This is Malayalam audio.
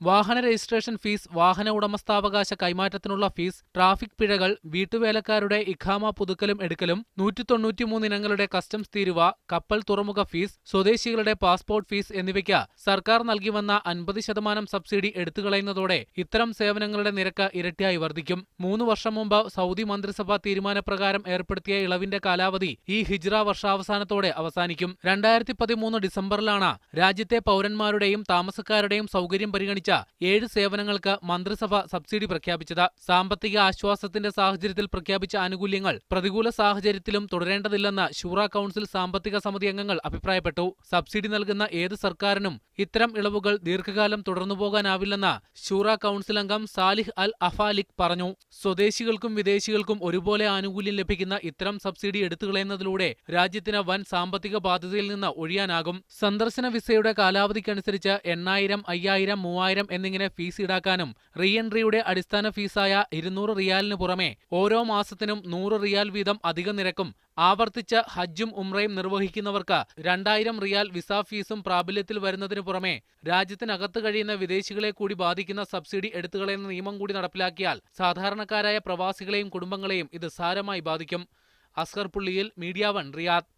വാഹന രജിസ്ട്രേഷൻ ഫീസ് വാഹന ഉടമസ്ഥാവകാശ കൈമാറ്റത്തിനുള്ള ഫീസ് ട്രാഫിക് പിഴകൾ വീട്ടുവേലക്കാരുടെ ഇഖാമ പുതുക്കലും എടുക്കലും നൂറ്റി തൊണ്ണൂറ്റിമൂന്ന് ഇനങ്ങളുടെ കസ്റ്റംസ് തീരുവ കപ്പൽ തുറമുഖ ഫീസ് സ്വദേശികളുടെ പാസ്പോർട്ട് ഫീസ് എന്നിവയ്ക്ക് സർക്കാർ നൽകി വന്ന അൻപത് ശതമാനം സബ്സിഡി എടുത്തുകളയുന്നതോടെ ഇത്തരം സേവനങ്ങളുടെ നിരക്ക് ഇരട്ടിയായി വർദ്ധിക്കും. മൂന്ന് വർഷം മുമ്പ് സൗദി മന്ത്രിസഭ തീരുമാനപ്രകാരം ഏർപ്പെടുത്തിയ ഇളവിന്റെ കാലാവധി ഈ ഹിജ്റ വർഷാവസാനത്തോടെ അവസാനിക്കും. രണ്ടായിരത്തി പതിമൂന്ന് ഡിസംബറിലാണ് രാജ്യത്തെ പൗരന്മാരുടെയും താമസക്കാരുടെയും സൗകര്യം പരിഗണിച്ച ഏഴ് സേവനങ്ങൾക്ക് മന്ത്രിസഭ സബ്സിഡി പ്രഖ്യാപിച്ചത്. സാമ്പത്തിക ആശ്വാസത്തിന്റെ സാഹചര്യത്തിൽ പ്രഖ്യാപിച്ച ആനുകൂല്യങ്ങൾ പ്രതികൂല സാഹചര്യത്തിലും തുടരേണ്ടതില്ലെന്ന് ശൂറ കൌൺസിൽ സാമ്പത്തിക സമിതി അംഗങ്ങൾ അഭിപ്രായപ്പെട്ടു. സബ്സിഡി നൽകുന്ന ഏത് സർക്കാരിനും ഇത്തരം ഇളവുകൾ ദീർഘകാലം തുടർന്നു തുടർന്നുപോകാനാവില്ലെന്ന് ശൂറ കൌൺസിൽ അംഗം സാലിഹ് അൽ അഫാലിക് പറഞ്ഞു. സ്വദേശികൾക്കും വിദേശികൾക്കും ഒരുപോലെ ആനുകൂല്യം ലഭിക്കുന്ന ഇത്തരം സബ്സിഡി എടുത്തുകളയുന്നതിലൂടെ രാജ്യത്തിന് വൻ സാമ്പത്തിക ബാധ്യതയിൽ നിന്ന് ഒഴിയാനാകും. സന്ദർശന വിസയുടെ കാലാവധിക്കനുസരിച്ച് എണ്ണായിരം അയ്യായിരം മൂവായിരം എന്നിങ്ങനെ ഫീസ് ഈടാക്കാനും റീ എൻട്രിയുടെ അടിസ്ഥാന ഫീസായ ഇരുന്നൂറ് റിയാലിന് പുറമെ ഓരോ മാസത്തിനും നൂറ് റിയാൽ വീതം അധിക നിരക്കും ആവർത്തിച്ച് ഹജ്ജും ഉംറയും നിർവഹിക്കുന്നവർക്ക് രണ്ടായിരം റിയാൽ വിസ ഫീസും പ്രാബല്യത്തിൽ വരുന്നതിനു പുറമെ രാജ്യത്തിനകത്ത് കഴിയുന്ന വിദേശികളെ കൂടി ബാധിക്കുന്ന സബ്സിഡി എടുത്തുകളയുന്ന നിയമം കൂടി നടപ്പിലാക്കിയാൽ സാധാരണക്കാരായ പ്രവാസികളെയും കുടുംബങ്ങളെയും ഇത് സാരമായി ബാധിക്കും. അസ്ഹർ പുള്ളിയിൽ മീഡിയ വൺ റിയാദ്.